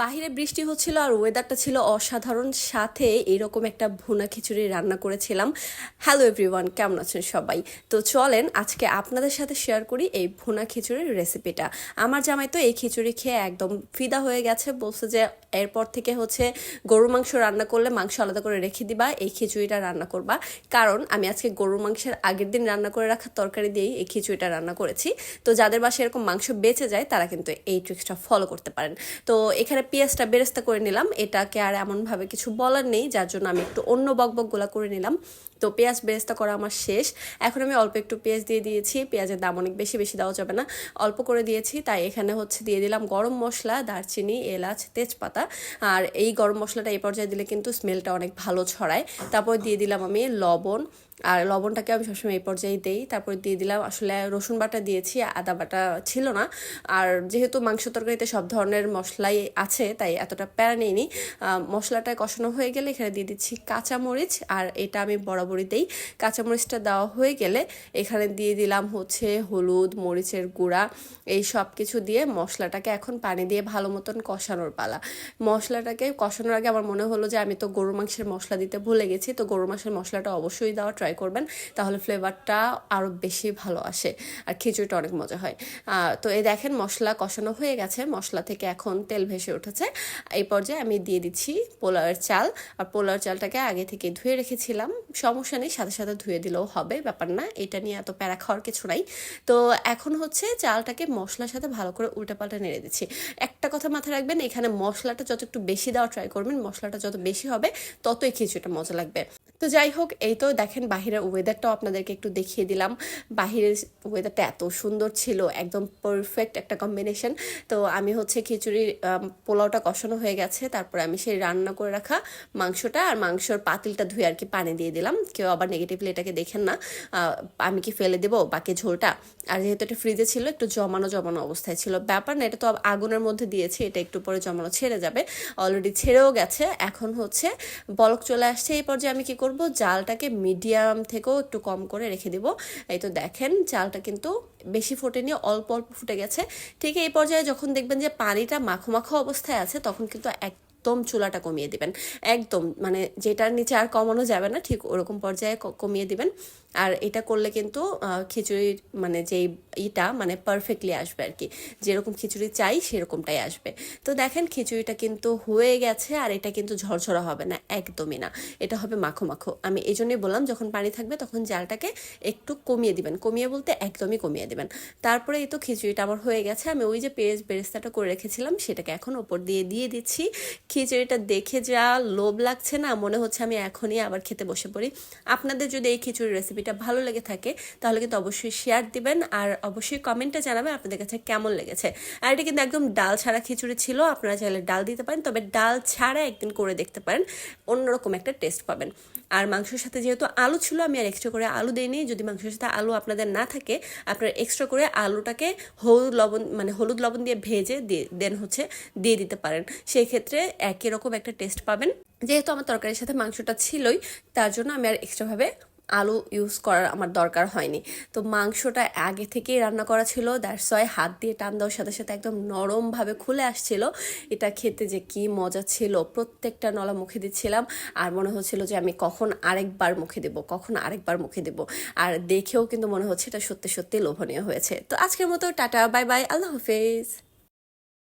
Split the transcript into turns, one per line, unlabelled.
বাহিরে বৃষ্টি হচ্ছিল আর ওয়েদারটা ছিল অসাধারণ। সাথে এরকম একটা ভুনা খিচুড়ি রান্না করেছিলাম। হ্যালো এভরিওয়ান কেমন আছেন সবাই? তো চলেন আজকে আপনাদের সাথে শেয়ার করি এই ভুনা খিচুড়ির রেসিপিটা আমার জামাই তো এই খিচুড়ি খেয়ে একদম ফিদা হয়ে গেছে। বলছে যে এরপর থেকে হচ্ছে গরুর মাংস রান্না করলে মাংস আলাদা করে রেখে দিবা, এই খিচুড়িটা রান্না করবা। কারণ আমি আজকে গরুর মাংসের আগের দিন রান্না করে রাখা তরকারি দিয়েই এই খিচুড়িটা রান্না করেছি। তো যাদের বাসায় এরকম মাংস বেঁচে যায়, তারা কিন্তু এই ট্রিক্সটা ফলো করতে পারেন। তো এখানে পেঁয়াজটা বেরেস্তা করে নিলাম। এটাকে আর এমনভাবে কিছু বলার নেই, যার জন্য আমি একটু অন্য বকবকগুলা করে নিলাম। তো পেঁয়াজ বেরেস্তা করা আমার শেষ। এখন আমি অল্প একটু পেঁয়াজ দিয়ে দিয়েছি। পেঁয়াজের দাম অনেক বেশি বেশি দেওয়া যাবে না। অল্প করে দিয়েছি, তাই এখানে হচ্ছে দিয়ে দিলাম গরম মশলা, দারচিনি, এলাচ, তেজপাতা। আর এই গরম মশলাটা এই পর্যায়ে দিলে কিন্তু স্মেলটা অনেক ভালো ছড়ায়। তারপর দিয়ে দিলাম আমি লবণ আর লবণটাকে আমি সবসময় এই পর্যায়ে দেই। তারপর দিয়ে দিলাম, আসলে রসুন বাটা দিয়েছি, আদা বাটা ছিল না। আর যেহেতু মাংস তরকারিতে সব ধরনের মশলাই আছে, তাই এতটা প্যারা নিইনি। মশলাটা কষানো হয়ে গেলে এখানে দিয়ে দিচ্ছি কাঁচামরিচ, আর এটা আমি বরাবরই দেই। কাঁচামরিচটা দেওয়া হয়ে গেলে এখানে দিয়ে দিলাম হচ্ছে হলুদ, মরিচের গুঁড়া, এই সব কিছু দিয়ে মশলাটাকে এখন পানি দিয়ে ভালো মতন কষানোর পালা। মশলাটাকে কষানোর আগে আমার মনে হলো যে আমি তো গরুর মাংসের মশলা দিতে ভুলে গেছি, তো গরুর মাংসের মশলাটা অবশ্যই দেওয়া ট্রাই করবেন, তাহলে ফ্লেভারটা আরও বেশি ভালো আসে আর খিচুড়িটা অনেক মজা হয়। তো এই দেখেন মশলা কষানো হয়ে গেছে, মশলা থেকে এখন তেল ভেসে উঠেছে। এই পর্যায়ে আমি দিয়ে দিচ্ছি পোলাওয়ের চাল, আর পোলাওয়ের চালটাকে আগে থেকে ধুয়ে রেখেছিলাম। সমস্যা নেই, সাথে সাথে ধুয়ে দিলেও হবে, ব্যাপার না, এটা নিয়ে এত প্যারা খাওয়ার কিছু নাই। তো এখন হচ্ছে চালটাকে মশলার সাথে ভালো করে উল্টাপাল্টা নেড়ে দিচ্ছি। একটা কথা মাথায় রাখবেন, এখানে মশলাটা যত একটু বেশি দেওয়া ট্রাই করবেন, মশলাটা যত বেশি হবে, ততই খিচুড়িটা মজা লাগবে। তো যাই হোক, এই তো দেখেন বাহিরের ওয়েদারটাও আপনাদেরকে একটু দেখিয়ে দিলাম। বাহিরের ওয়েদারটা এত সুন্দর ছিল, একদম পারফেক্ট একটা কম্বিনেশন তো আমি হচ্ছে খিচুড়ির পোলাওটা কষানো হয়ে গেছে, তারপরে আমি সেই রান্না করে রাখা মাংসটা আর মাংসর পাতিলটা ধুয়ে আর কি পানি দিয়ে দিলাম। কেউ আবার নেগেটিভলি এটাকে দেখেন না। আমি কি ফেলে দেবো বাকি ঝোলটা? আর যেহেতু এটা ফ্রিজে ছিল, একটু জমানো জমানো অবস্থায় ছিল। ব্যাপার না, এটা তো আগুনের মধ্যে দিয়েছি, এটা একটু পরে জমানো ছেড়ে যাবে। অলরেডি ছেড়েও গেছে। এখন হচ্ছে বলক চলে আসছে। এই পর্যায়ে আমি কি করব? জালটাকে মিডিয়াম থেকেও একটু কম করে রেখে দেবো। এই তো দেখেন চালটা কিন্তু বেশি ফোটেনি, অল্প অল্প ফুটে গেছে। ঠিক এই পর্যায়ে যখন দেখবেন যে পানিটা মাখো মাখো অবস্থায় আছে, তখন কিন্তু এক একদম চুলাটা কমিয়ে দিবেন। একদম মানে যেটার নিচে আর কমানো যাবে না, ঠিক ওরকম পর্যায়ে কমিয়ে দিবেন। আর এটা করলে কিন্তু খিচুড়ির মানে যেই ইটা মানে পারফেক্টলি আসবে আর কি। যেরকম খিচুড়ি চাই, সেরকমটাই আসবে। তো দেখেন খিচুড়িটা কিন্তু হয়ে গেছে, আর এটা কিন্তু ঝরঝরা হবে না, একদমই না। এটা হবে মাখো মাখো। আমি এই জন্যই বললাম, যখন পানি থাকবে, তখন জালটাকে একটু কমিয়ে দিবেন। কমিয়ে বলতে একদমই কমিয়ে দিবেন। তারপরে এই তো খিচুড়িটা আমার হয়ে গেছে। আমি ওই যে পেঁয়াজ বেরেস্তাটা করে রেখেছিলাম, সেটাকে এখন ওপর দিয়ে দিয়ে দিচ্ছি। খিচুড়িটা দেখে যা লোভ লাগছে না, মনে হচ্ছে আমি এখনই আবার খেতে বসে পড়ি। আপনাদের যদি এই খিচুড়ির রেসিপিটা ভালো লেগে থাকে, তাহলে কিন্তু অবশ্যই শেয়ার দিবেন আর অবশ্যই কমেন্টে জানাবেন আপনাদের কাছে কেমন লেগেছে। আর এটা কিন্তু একদম ডাল ছাড়া খিচুড়ি ছিল, আপনারা চাইলে ডাল দিতে পারেন, তবে ডাল ছাড়া একদিন করে দেখতে পারেন, অন্যরকম একটা টেস্ট পাবেন। আর মাংসের সাথে যেহেতু আলু ছিল, আমি আর এক্সট্রা করে আলু দিইনি। যদি মাংসের সাথে আলু আপনাদের না থাকে, আপনারা এক্সট্রা করে আলুটাকে হলুদ লবণ মানে হলুদ লবণ দিয়ে ভেজে দেন হচ্ছে দিয়ে দিতে পারেন। সেই ক্ষেত্রে একই রকম একটা টেস্ট পাবেন। যেহেতু আমার তরকারির সাথে মাংসটা ছিলই, তার জন্য আমি আর এক্সট্রাভাবে আলু ইউজ করার আমার দরকার হয়নি। তো মাংসটা আগে থেকেই রান্না করা ছিল দ্যাটস ওয়াই হাত দিয়ে টান দেওয়ার সাথে সাথে একদম নরমভাবে খুলে আসছিল। এটা খেতে যে কি মজা ছিল, প্রত্যেকটা নলা মুখে দিচ্ছিলাম। আর মনে হচ্ছিল যে আমি কখন আরেকবার মুখে দেব, কখন আরেকবার মুখে দেব। আর দেখেও কিন্তু মনে হচ্ছে এটা সত্যি সত্যি লোভনীয় হয়েছে। তো আজকের মতো টাটা বাই বাই আল্লাহ হাফেজ।